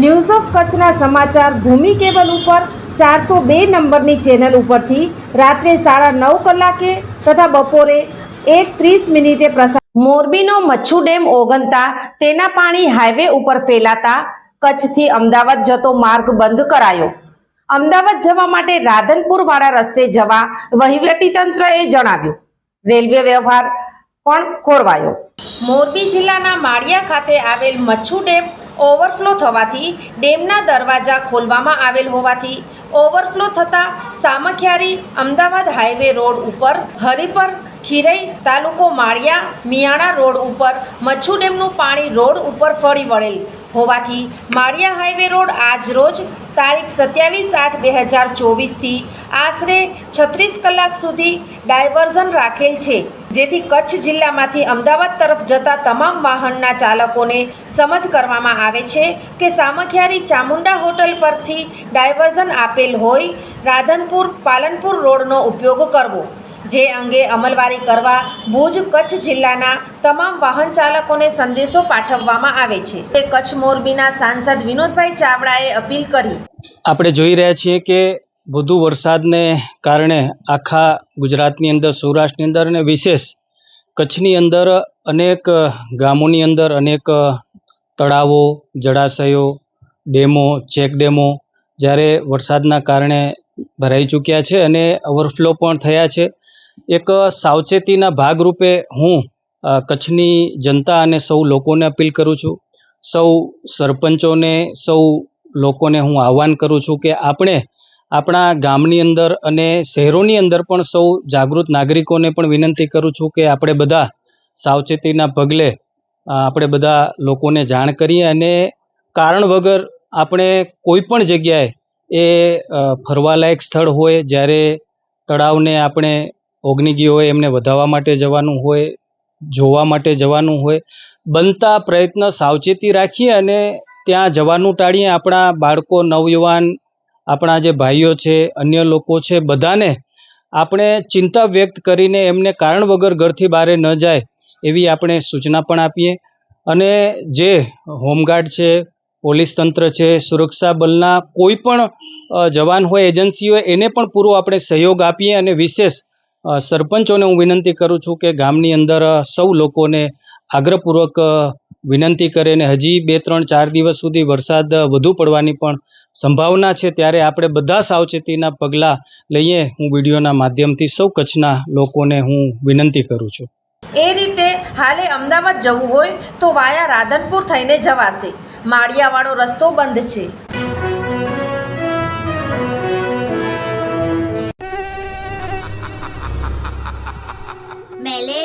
news of કચ્છના સમાચાર ભૂમિ cable ઉપર ચારસો બે નંબરની ચેનલ ઉપરથી રાત્રે સાડા નવ કલાકે તથા બપોરે એક ત્રીસ મિનિટે પ્રસાર મોરબીનો મચ્છુ ડેમ ઓગનતા, તેના પાણી હાઈવે ઉપર ફેલાતા કચ્છથી અમદાવાદ જતો માર્ગ બંધ કરાયો. અમદાવાદ જવા માટે રાધનપુર વાળા રસ્તે જવા વહીવટી તંત્રએ જણાવ્યું. રેલવે વ્યવહાર પણ ખોરવાયો. મોરબી જિલ્લાના માળિયા ખાતે આવેલ મચ્છુ ડેમ ઓવરફ્લો થવાથી ડેમના દરવાજા ખોલવામાં આવેલ હોવાથી ઓવરફ્લો થતાં સામખિયારી અમદાવાદ હાઈવે રોડ ઉપર હરિપર ખીરઈ તાલુકો માળિયા, મિયાણા રોડ ઉપર મચ્છુ ડેમનું પાણી રોડ ઉપર ફરી વળેલ. હોવાથી માળિયા હાઈવે રોડ આજ રોજ તારીખ સત્યાવીસ આઠ બે હજાર ચોવીસથી આશરે છત્રીસ કલાક સુધી ડાયવર્ઝન રાખેલ છે. જેથી કચ્છ જિલ્લામાંથી અમદાવાદ તરફ જતા તમામ વાહનના ચાલકોને સમજ કરવામાં આવે છે કે સામખિયારી ચામુંડા હોટલ પરથી ડાયવર્ઝન આપેલ હોય, રાધનપુર પાલનપુર રોડનો ઉપયોગ કરવો. જે અંગે અમલવારી કરવા ભુજ કચ્છ જિલ્લાના તમામ વાહન ચાલકોને સંદેશો પાઠવવામાં આવે છે. તે કચ્છ મોરબીના સાંસદ વિનોદભાઈ ચાવડાએ અપીલ કરી. આપણે જોઈ રહ્યા છીએ કે વધુ વરસાદને કારણે આખા ગુજરાતની અંદર, સૌરાષ્ટ્રની અંદર અને વિશેષ કચ્છની અંદર અનેક ગામોની અંદર અનેક તળાવો, જળાશયો, ડેમો, ચેક ડેમો જ્યારે વરસાદના કારણે ભરાઈ ચૂક્યા છે અને ઓવરફ્લો પણ થયા છે. એક સાવચેતીના ભાગરૂપે હું કચ્છની જનતા અને સૌ લોકોને અપીલ કરું છું. સૌ સરપંચોને, સૌ લોકોને હું આહ્વાન કરું છું કે આપણે આપણા ગામની અંદર અને શહેરોની અંદર પણ સૌ જાગૃત નાગરિકોને પણ વિનંતી કરું છું કે આપણે બધા સાવચેતીના પગલે આપણે બધા લોકોને જાણ કરીએ અને કારણ વગર આપણે કોઈ પણ જગ્યાએ એ ફરવાલાયક સ્થળ હોય જ્યારે તળાવને આપણે ઓગની હોય એમને વધાવવા માટે જવાનું હોય, જોવા માટે જવાનું હોય, બનતા પ્રયત્ન સાવચેતી રાખીએ અને ત્યાં જવાનું ટાળીએ. આપણા બાળકો, નવયુવાન, આપણા જે ભાઈઓ છે, અન્ય લોકો છે, બધાને આપણે ચિંતા વ્યક્ત કરીને એમને કારણ વગર ઘરથી બહાર ન જાય એવી આપણે સૂચના પણ આપીએ. અને જે હોમગાર્ડ છે, પોલીસ તંત્ર છે, સુરક્ષા બલના કોઈ પણ જવાન હોય એજન્સી હોય એને પણ પૂરો આપણે સહયોગ આપીએ અને વિશેષ સરપંચોને હું વિનંતી કરું છું કે ગામની અંદર સૌ લોકોને આગ્રહપૂર્વક વિનંતી કરે ને હજી બે, ત્રણ, ચાર દિવસ સુધી વરસાદ વધુ પડવાની પણ સંભાવના છે. ત્યારે આપણે બધા સાવચેતીના પગલાં લઈએ. હું વિડીયોના માધ્યમથી સૌ કચ્છના લોકોને હું વિનંતી કરું છું. એ રીતે હાલે અમદાવાદ જવું હોય તો વાયા રાધનપુર થઈને જવાશે. માળિયાવાળો રસ્તો બંધ છે.